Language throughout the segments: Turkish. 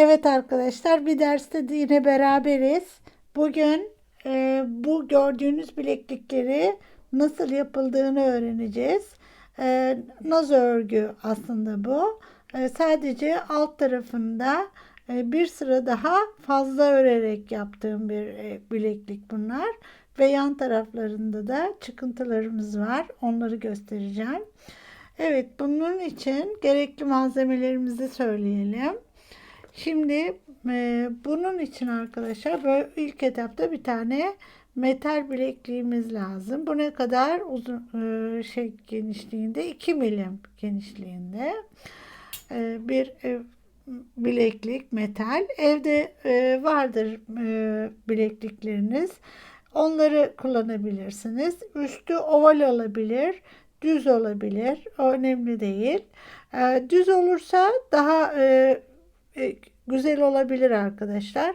Evet arkadaşlar bir derste de yine beraberiz. Bugün e, bu gördüğünüz bileklikleri nasıl yapıldığını öğreneceğiz. E, naz örgü aslında bu. E, sadece alt tarafında e, bir sıra daha fazla örerek yaptığım bir e, bileklik bunlar. Ve yan taraflarında da çıkıntılarımız var. Onları göstereceğim. Evet bunun için gerekli malzemelerimizi söyleyelim. Şimdi e, bunun için arkadaşlar böyle ilk etapta bir tane metal bilekliğimiz lazım. Bu ne kadar uzun e, şey genişliğinde 2 milim genişliğinde e, bir e, bileklik metal. Evde e, vardır e, bileklikleriniz. Onları kullanabilirsiniz. Üstü oval olabilir, düz olabilir. O önemli değil. E, düz olursa daha e, e, güzel olabilir arkadaşlar.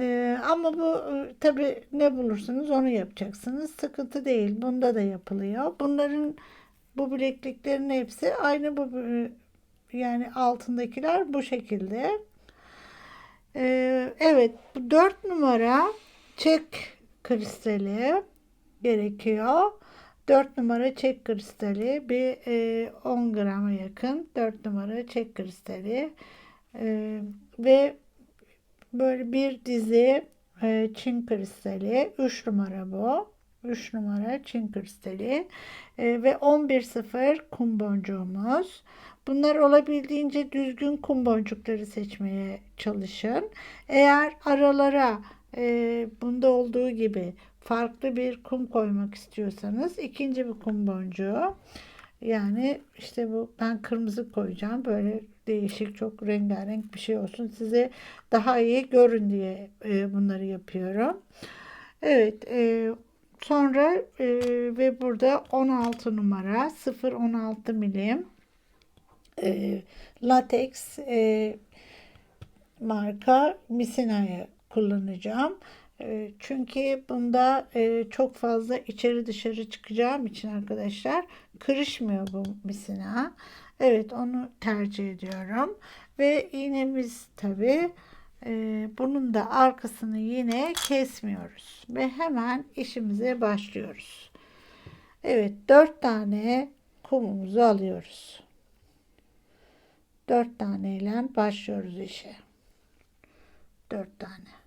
E, ama bu e, tabi ne bulursunuz onu yapacaksınız. Sıkıntı değil. Bunda da yapılıyor. Bunların bu bilekliklerin hepsi aynı bu yani altındakiler bu şekilde. Evet bu 4 numara çek kristali gerekiyor. 4 numara çek kristali bir e, 10 grama yakın 4 numara çek kristali e, ve böyle bir dizi e, çin kristali 3 numara bu 3 numara çin kristali e, ve 11.0 kum boncuğumuz. Bunlar olabildiğince düzgün kum boncukları seçmeye çalışın. Eğer aralara e, bunda olduğu gibi farklı bir kum koymak istiyorsanız ikinci bir kum boncuğu yani işte bu ben kırmızı koyacağım böyle değişik çok rengarenk bir şey olsun size daha iyi görün diye e, bunları yapıyorum. Evet e, sonra e, ve burada 16 numara 0-16 milim e, lateks e, marka misinayı kullanacağım. Çünkü bunda çok fazla içeri dışarı çıkacağım için arkadaşlar kırışmıyor bu misina. Evet onu tercih ediyorum. Ve iğnemiz tabi bunun da arkasını yine kesmiyoruz. Ve hemen işimize başlıyoruz. Evet dört tane kumumuzu alıyoruz. Dört taneyle başlıyoruz işe. Dört tane.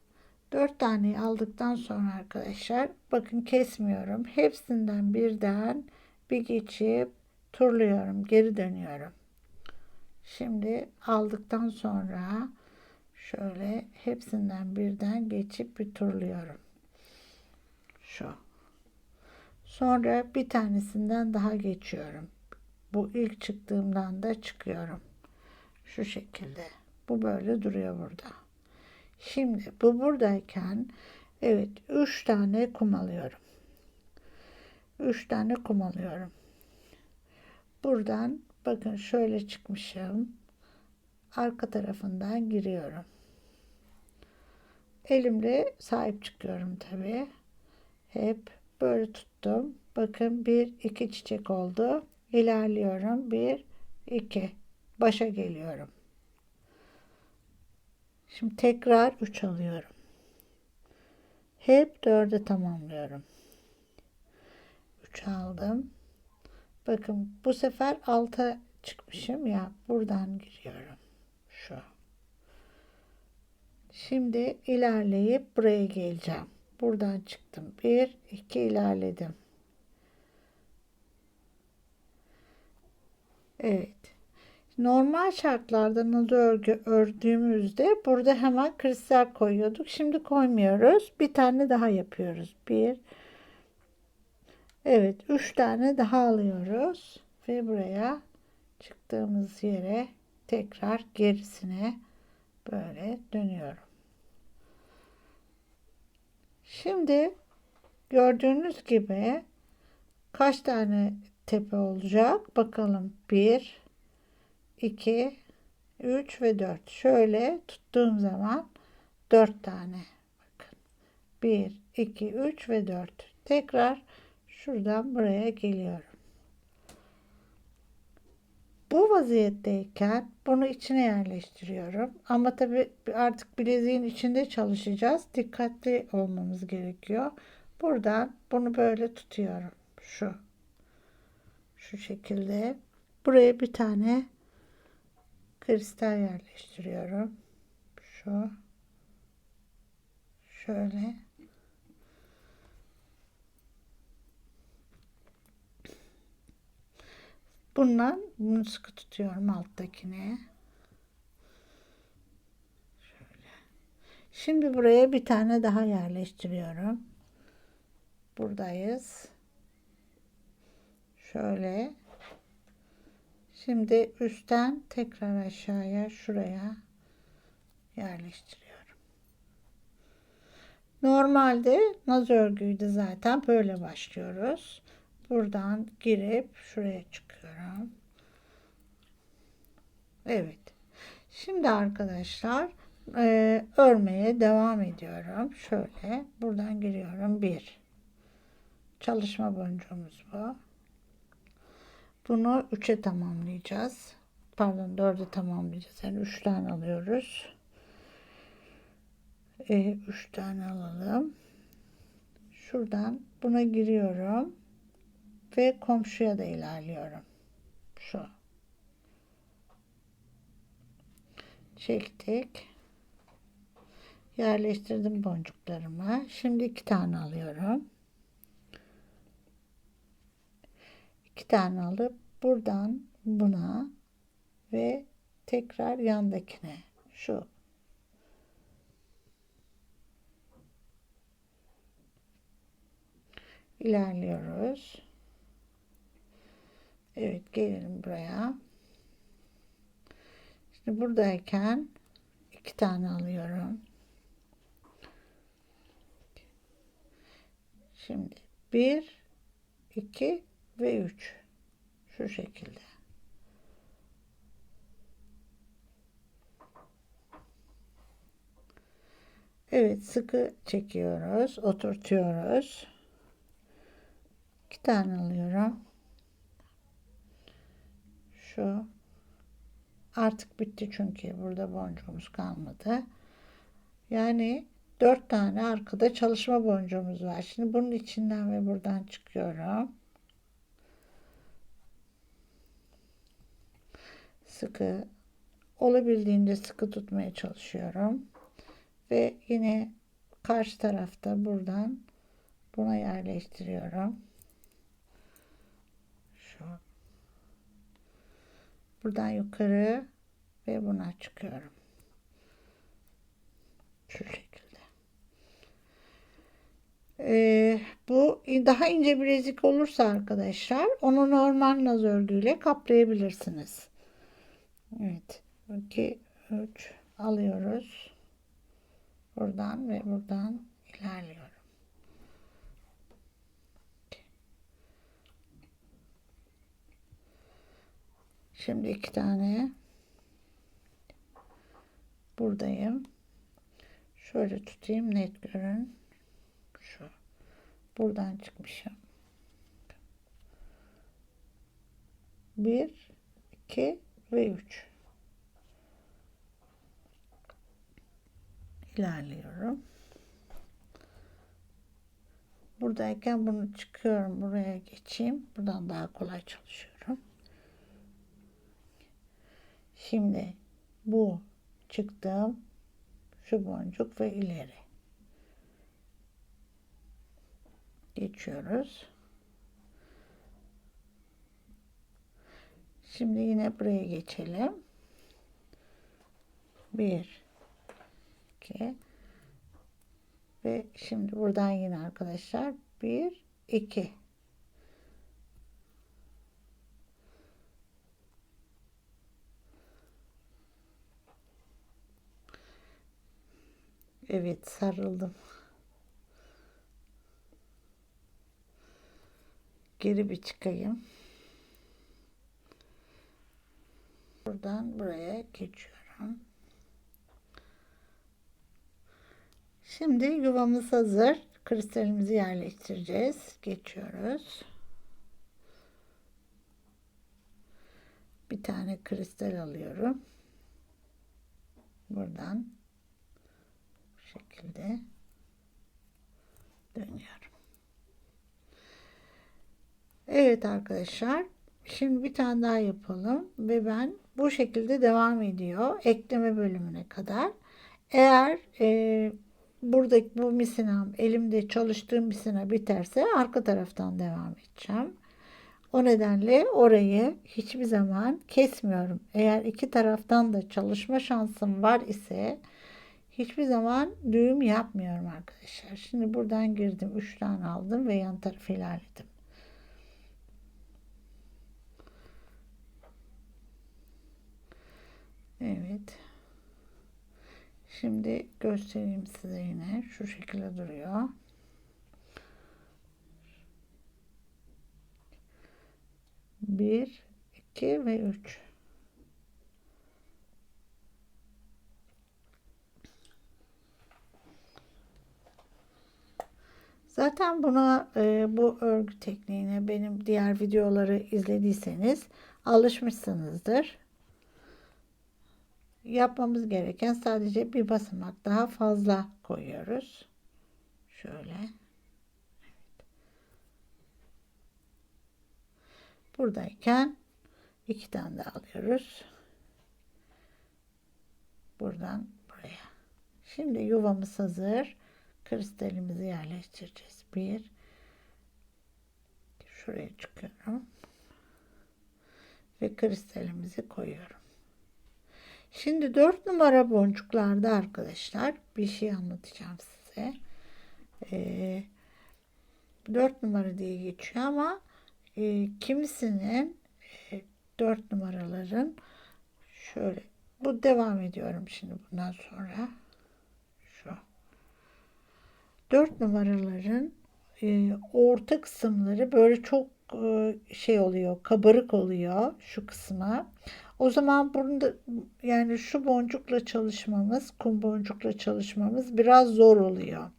Dört taneyi aldıktan sonra arkadaşlar bakın kesmiyorum. Hepsinden birden bir geçip turluyorum. Geri dönüyorum. Şimdi aldıktan sonra şöyle hepsinden birden geçip bir turluyorum. Şu. Sonra bir tanesinden daha geçiyorum. Bu ilk çıktığımdan da çıkıyorum. Şu şekilde. Bu böyle duruyor burada. Şimdi bu buradayken evet 3 tane kum alıyorum. 3 tane kum alıyorum. Buradan bakın şöyle çıkmışım. Arka tarafından giriyorum. Elimle sahip çıkıyorum tabi. Hep böyle tuttum. Bakın bir iki çiçek oldu. İlerliyorum. Bir iki. Başa geliyorum. Şimdi tekrar 3 alıyorum. Hep 4'e tamamlıyorum. 3 aldım. Bakın bu sefer alta çıkmışım ya buradan giriyorum. Şu. Şimdi ilerleyip buraya geleceğim. Buradan çıktım. 1 2 ilerledim. Evet. Normal şartlarda nazo örgü ördüğümüzde burada hemen kristal koyuyorduk. Şimdi koymuyoruz. Bir tane daha yapıyoruz. Bir. Evet. Üç tane daha alıyoruz. Ve buraya çıktığımız yere tekrar gerisine böyle dönüyorum. Şimdi gördüğünüz gibi kaç tane tepe olacak? Bakalım. Bir, 2, 3 ve 4. Şöyle tuttuğum zaman 4 tane. Bakın. 1, 2, 3 ve 4. Tekrar şuradan buraya geliyorum. Bu vaziyetteyken bunu içine yerleştiriyorum. Ama tabii artık bileziğin içinde çalışacağız. Dikkatli olmamız gerekiyor. Buradan bunu böyle tutuyorum. Şu. Şu şekilde. Buraya bir tane kristal yerleştiriyorum. Şu. Şöyle. Bundan bunu sıkı tutuyorum alttakine. Şöyle. Şimdi buraya bir tane daha yerleştiriyorum. Buradayız. Şöyle. Şimdi üstten tekrar aşağıya şuraya yerleştiriyorum. Normalde naz örgüydü zaten böyle başlıyoruz. Buradan girip şuraya çıkıyorum. Evet. Şimdi arkadaşlar e, örmeye devam ediyorum. Şöyle buradan giriyorum. Bir. Çalışma boncuğumuz bu. Bunu 3'e tamamlayacağız. Pardon 4'e tamamlayacağız. Yani 3 tane alıyoruz. 3 e, üç tane alalım. Şuradan buna giriyorum. Ve komşuya da ilerliyorum. Şu. Çektik. Yerleştirdim boncuklarımı. Şimdi iki tane alıyorum. İki tane alıp buradan buna ve tekrar yandakine şu ilerliyoruz. Evet gelelim buraya. Şimdi buradayken iki tane alıyorum. Şimdi bir, iki ve üç. Şu şekilde. Evet sıkı çekiyoruz. Oturtuyoruz. İki tane alıyorum. Şu. Artık bitti çünkü burada boncuğumuz kalmadı. Yani dört tane arkada çalışma boncuğumuz var. Şimdi bunun içinden ve buradan çıkıyorum. Sıkı olabildiğince sıkı tutmaya çalışıyorum. Ve yine karşı tarafta buradan buna yerleştiriyorum. Şu buradan yukarı ve buna çıkıyorum. Şu şekilde. Ee, bu daha ince bilezik olursa arkadaşlar onu normal naz örgüyle kaplayabilirsiniz. Evet. 2 3 alıyoruz. Buradan ve buradan ilerliyorum. Şimdi iki tane buradayım. Şöyle tutayım net görün. Şu. Buradan çıkmışım. Bir, iki ve üç. ilerliyorum. Buradayken bunu çıkıyorum. Buraya geçeyim. Buradan daha kolay çalışıyorum. Şimdi bu çıktım. Şu boncuk ve ileri. Geçiyoruz. Şimdi yine buraya geçelim. Bir, iki ve şimdi buradan yine arkadaşlar bir, iki. Evet sarıldım. Geri bir çıkayım. Buradan buraya geçiyorum. Şimdi yuvamız hazır. Kristalimizi yerleştireceğiz. Geçiyoruz. bir tane kristal alıyorum. Buradan bu şekilde dönüyorum. Evet arkadaşlar. Şimdi bir tane daha yapalım ve ben bu şekilde devam ediyor ekleme bölümüne kadar. Eğer e, buradaki bu misinam elimde çalıştığım misina biterse arka taraftan devam edeceğim. O nedenle orayı hiçbir zaman kesmiyorum. Eğer iki taraftan da çalışma şansım var ise hiçbir zaman düğüm yapmıyorum arkadaşlar. Şimdi buradan girdim. 3 tane aldım ve yan tarafı ilerledim. Evet. Şimdi göstereyim size yine. Şu şekilde duruyor. Bir, iki ve üç. Zaten buna e, bu örgü tekniğine benim diğer videoları izlediyseniz alışmışsınızdır. Yapmamız gereken sadece bir basamak daha fazla koyuyoruz. Şöyle. Buradayken iki tane daha alıyoruz. Buradan buraya. Şimdi yuvamız hazır. Kristalimizi yerleştireceğiz. Bir. Şuraya çıkıyorum. Ve kristalimizi koyuyorum. Şimdi 4 numara boncuklarda arkadaşlar bir şey anlatacağım size. Ee, 4 numara diye geçiyor ama e, kimisinin e, 4 numaraların şöyle bu devam ediyorum şimdi bundan sonra. Şu. 4 numaraların e, orta kısımları böyle çok e, şey oluyor kabarık oluyor şu kısma o zaman burada yani şu boncukla çalışmamız kum boncukla çalışmamız biraz zor oluyor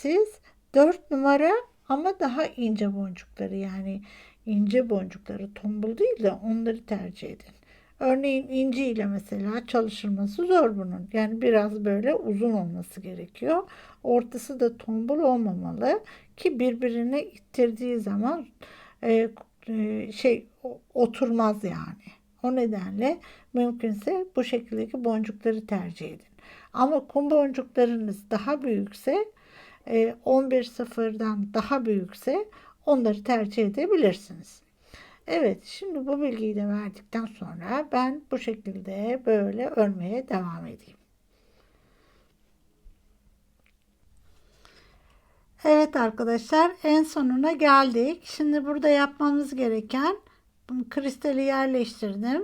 siz 4 numara ama daha ince boncukları yani ince boncukları tombul değil de onları tercih edin. Örneğin inci ile mesela çalışılması zor bunun. Yani biraz böyle uzun olması gerekiyor. Ortası da tombul olmamalı ki birbirine ittirdiği zaman e, e, şey oturmaz yani. O nedenle mümkünse bu şekildeki boncukları tercih edin. Ama kum boncuklarınız daha büyükse 11.0'dan e, daha büyükse onları tercih edebilirsiniz. Evet şimdi bu bilgiyi de verdikten sonra ben bu şekilde böyle örmeye devam edeyim. Evet arkadaşlar en sonuna geldik. Şimdi burada yapmamız gereken kristali yerleştirdim.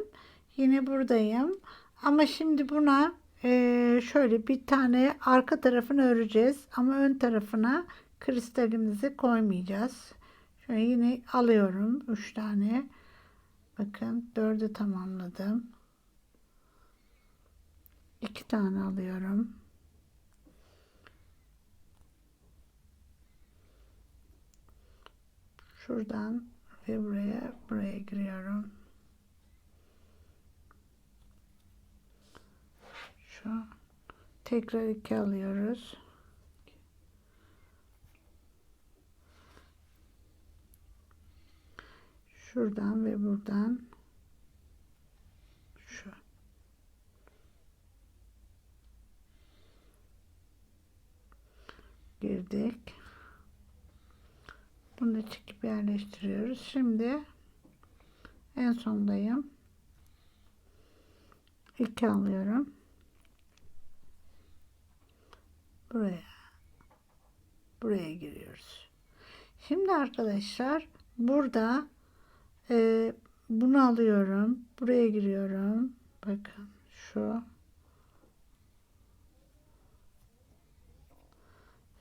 Yine buradayım. Ama şimdi buna ee, şöyle bir tane arka tarafını öreceğiz ama ön tarafına kristalimizi koymayacağız. Şöyle yine alıyorum 3 tane. Bakın 4'ü tamamladım. 2 tane alıyorum. Şuradan ve buraya buraya giriyorum. Şu tekrar iki alıyoruz. Şuradan ve buradan şu girdik. Bunu da çekip yerleştiriyoruz. Şimdi en sondayım. İki alıyorum. buraya buraya giriyoruz. Şimdi arkadaşlar burada e, bunu alıyorum. Buraya giriyorum. Bakın şu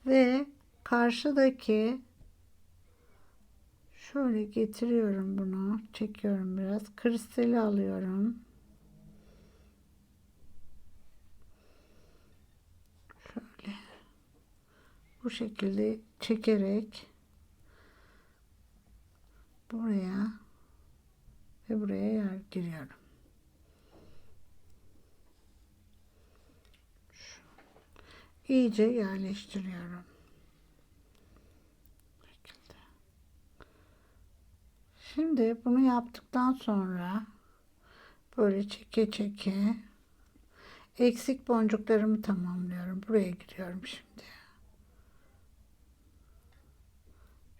ve karşıdaki şöyle getiriyorum bunu. Çekiyorum biraz. Kristali alıyorum. Bu şekilde çekerek buraya Ve buraya yer giriyorum. İyice yerleştiriyorum. Bu şekilde. Şimdi bunu yaptıktan sonra böyle çeke çeke eksik boncuklarımı tamamlıyorum. Buraya giriyorum şimdi.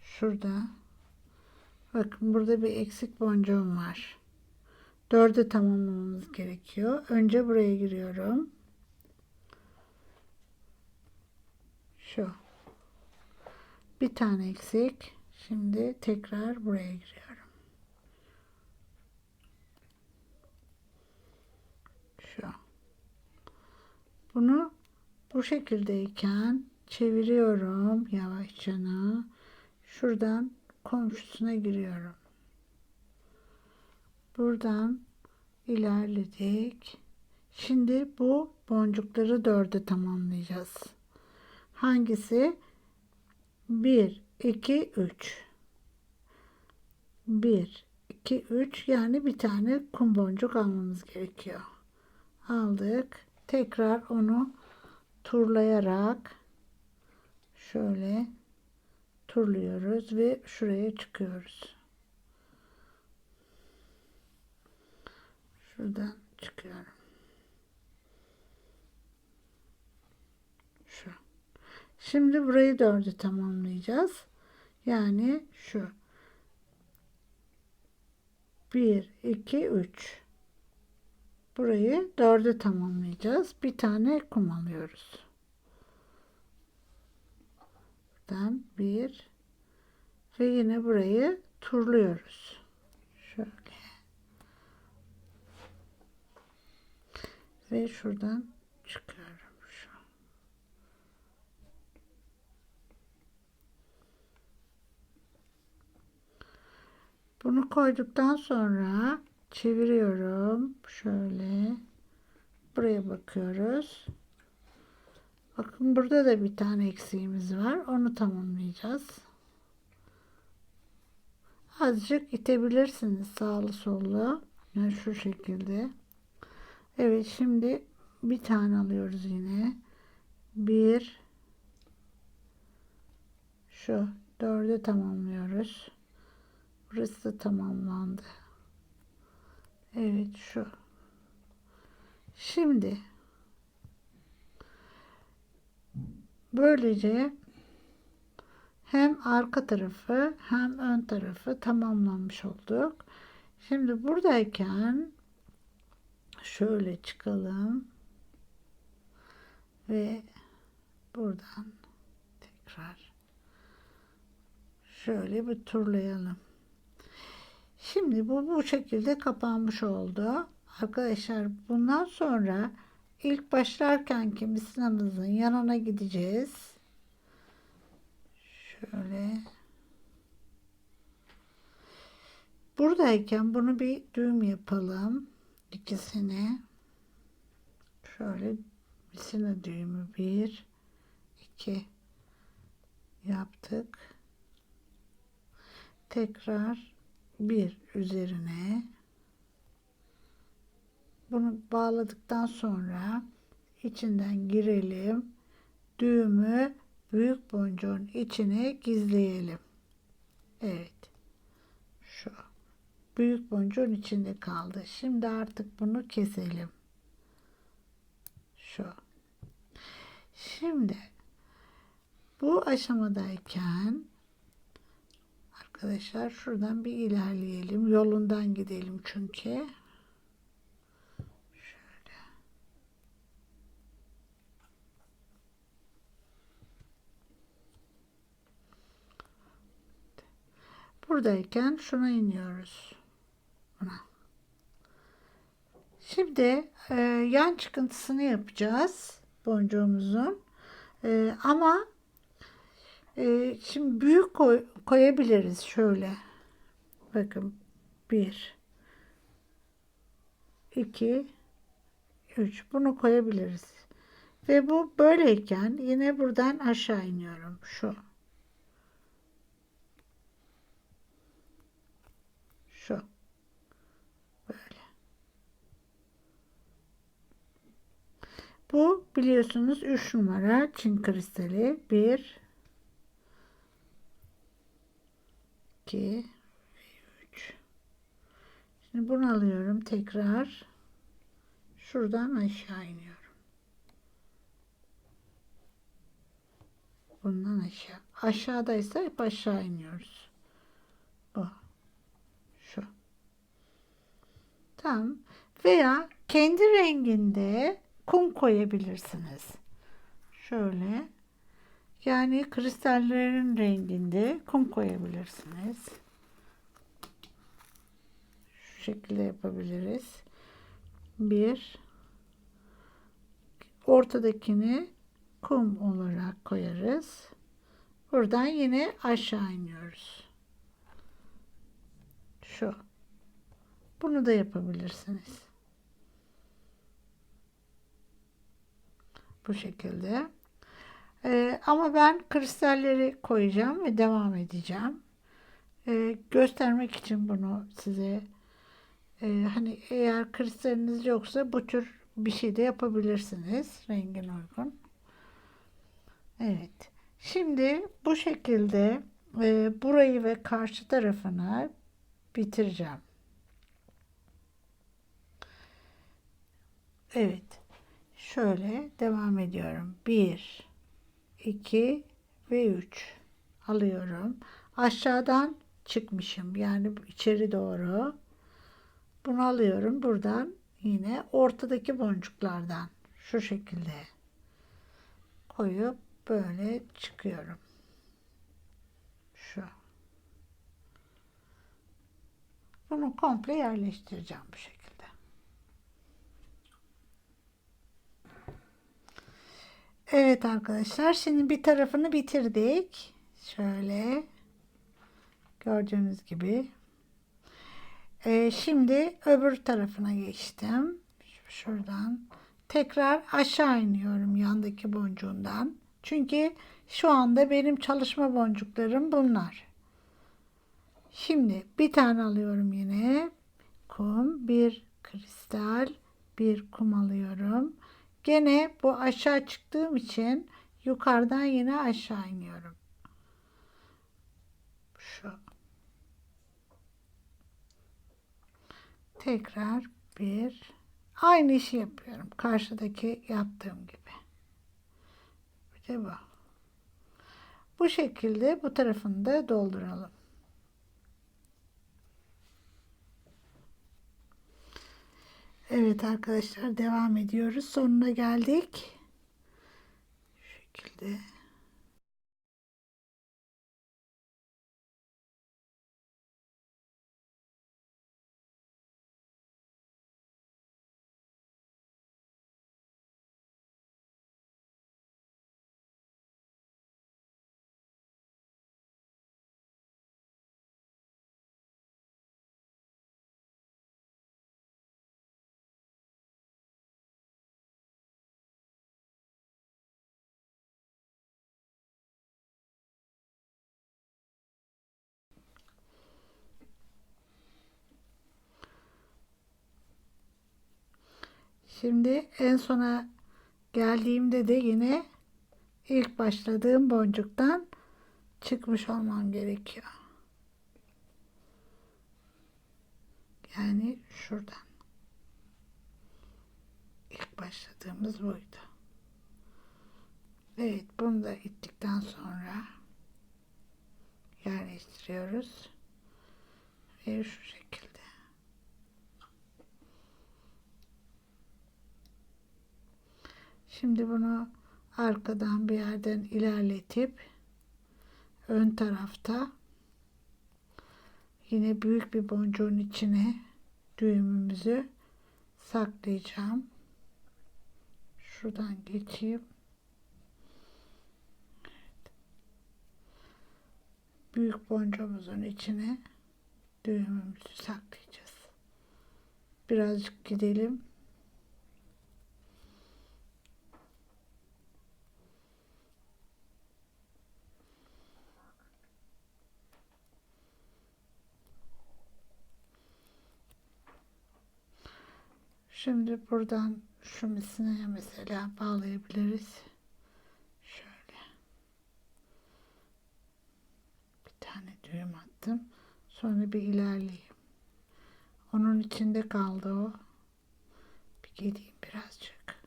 Şurada. Bakın burada bir eksik boncuğum var. Dörde tamamlamamız gerekiyor. Önce buraya giriyorum. Şu. Bir tane eksik. Şimdi tekrar buraya giriyorum. Şu. Bunu bu şekildeyken çeviriyorum yavaşça. Şuradan komşusuna giriyorum. Buradan ilerledik. Şimdi bu boncukları dörde tamamlayacağız. Hangisi? 1, 2, 3. 1, 2, 3 yani bir tane kum boncuk almamız gerekiyor. Aldık. Tekrar onu turlayarak şöyle turluyoruz ve şuraya çıkıyoruz. Şuradan çıkıyorum. Şu. Şimdi burayı dördü tamamlayacağız. Yani şu. 1, 2, 3. Burayı dörde tamamlayacağız. Bir tane kum alıyoruz. Buradan bir ve yine burayı turluyoruz. Şöyle. Ve şuradan çıkıyorum. Şu. Bunu koyduktan sonra çeviriyorum. Şöyle. Buraya bakıyoruz. Bakın burada da bir tane eksiğimiz var. Onu tamamlayacağız. Azıcık itebilirsiniz sağlı sollu. Yani şu şekilde. Evet şimdi bir tane alıyoruz yine. Bir şu dörde tamamlıyoruz. Burası da tamamlandı. Evet şu. Şimdi böylece hem arka tarafı hem ön tarafı tamamlanmış olduk. Şimdi buradayken şöyle çıkalım ve buradan tekrar şöyle bir turlayalım. Şimdi bu bu şekilde kapanmış oldu. Arkadaşlar bundan sonra ilk başlarkenki misinamızın yanına gideceğiz. Şöyle. Buradayken bunu bir düğüm yapalım. İkisini. Şöyle misina düğümü bir, iki yaptık. Tekrar bir üzerine bunu bağladıktan sonra içinden girelim. Düğümü büyük boncuğun içine gizleyelim. Evet. Şu. Büyük boncuğun içinde kaldı. Şimdi artık bunu keselim. Şu. Şimdi bu aşamadayken arkadaşlar şuradan bir ilerleyelim. Yolundan gidelim çünkü. Buradayken şuna iniyoruz. Buna. Şimdi e, yan çıkıntısını yapacağız boncuğumuzun. E, ama ee, şimdi büyük koy, koyabiliriz şöyle. Bakın 1 2 3 bunu koyabiliriz. Ve bu böyleyken yine buradan aşağı iniyorum. Şu. Şu. Böyle. Bu biliyorsunuz 3 numara Çin kristali. 1 2 3 Şimdi bunu alıyorum tekrar. Şuradan aşağı iniyorum. Bundan aşağı. Aşağıdaysa hep aşağı iniyoruz. Bu. Şu. Tamam. Veya kendi renginde kum koyabilirsiniz. Şöyle. Yani kristallerin renginde kum koyabilirsiniz. Şu şekilde yapabiliriz. Bir. Ortadakini kum olarak koyarız. Buradan yine aşağı iniyoruz. Şu. Bunu da yapabilirsiniz. Bu şekilde. Ee, ama ben kristalleri koyacağım ve devam edeceğim. Ee, göstermek için bunu size e, hani eğer kristaliniz yoksa bu tür bir şey de yapabilirsiniz rengin uygun. Evet. Şimdi bu şekilde e, burayı ve karşı tarafını bitireceğim. Evet. Şöyle devam ediyorum. 1 2 ve 3 alıyorum. Aşağıdan çıkmışım. Yani içeri doğru. Bunu alıyorum. Buradan yine ortadaki boncuklardan şu şekilde koyup böyle çıkıyorum. Şu. Bunu komple yerleştireceğim bu şekilde. Evet arkadaşlar şimdi bir tarafını bitirdik. Şöyle gördüğünüz gibi. Ee, şimdi öbür tarafına geçtim. Şuradan tekrar aşağı iniyorum yandaki boncuğundan. Çünkü şu anda benim çalışma boncuklarım bunlar. Şimdi bir tane alıyorum yine. Kum, bir kristal, bir kum alıyorum. Gene bu aşağı çıktığım için yukarıdan yine aşağı iniyorum. Şu. Tekrar bir aynı işi yapıyorum. Karşıdaki yaptığım gibi. Bir de bu. Bu şekilde bu tarafını da dolduralım. Evet arkadaşlar devam ediyoruz. Sonuna geldik. Şu şekilde. Şimdi en sona geldiğimde de yine ilk başladığım boncuktan çıkmış olmam gerekiyor. Yani şuradan. İlk başladığımız buydu. Evet bunu da ittikten sonra yerleştiriyoruz. Ve şu şekilde. Şimdi bunu arkadan bir yerden ilerletip ön tarafta yine büyük bir boncuğun içine düğümümüzü saklayacağım. Şuradan geçeyim. Büyük boncuğumuzun içine düğümümüzü saklayacağız. Birazcık gidelim. Şimdi buradan Şu misine mesela bağlayabiliriz. Şöyle. Bir tane düğüm attım. Sonra bir ilerleyeyim. Onun içinde kaldı o. Bir gideyim birazcık.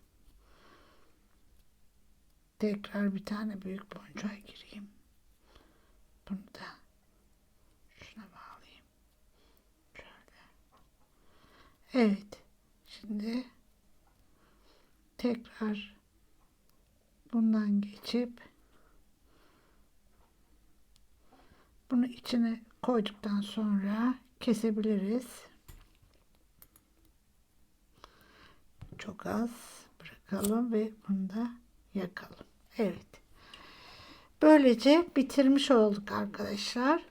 Tekrar bir tane büyük boncuğa gireyim. Bunu da şuna bağlayayım. Şöyle. Evet. Şimdi tekrar bundan geçip bunu içine koyduktan sonra kesebiliriz. Çok az bırakalım ve bunu da yakalım. Evet. Böylece bitirmiş olduk arkadaşlar.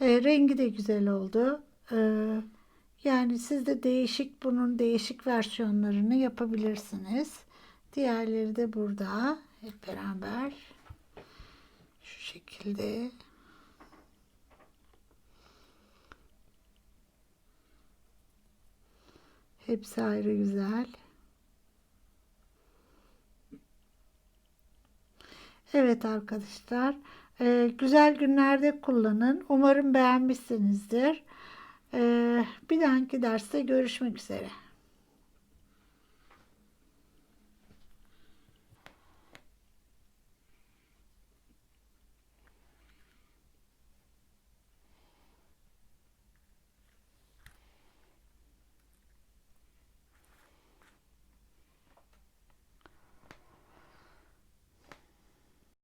E, rengi de güzel oldu. E, yani siz de değişik bunun değişik versiyonlarını yapabilirsiniz. Diğerleri de burada. Hep beraber şu şekilde Hepsi ayrı güzel. Evet arkadaşlar. e, güzel günlerde kullanın. Umarım beğenmişsinizdir. E, bir dahaki derste görüşmek üzere.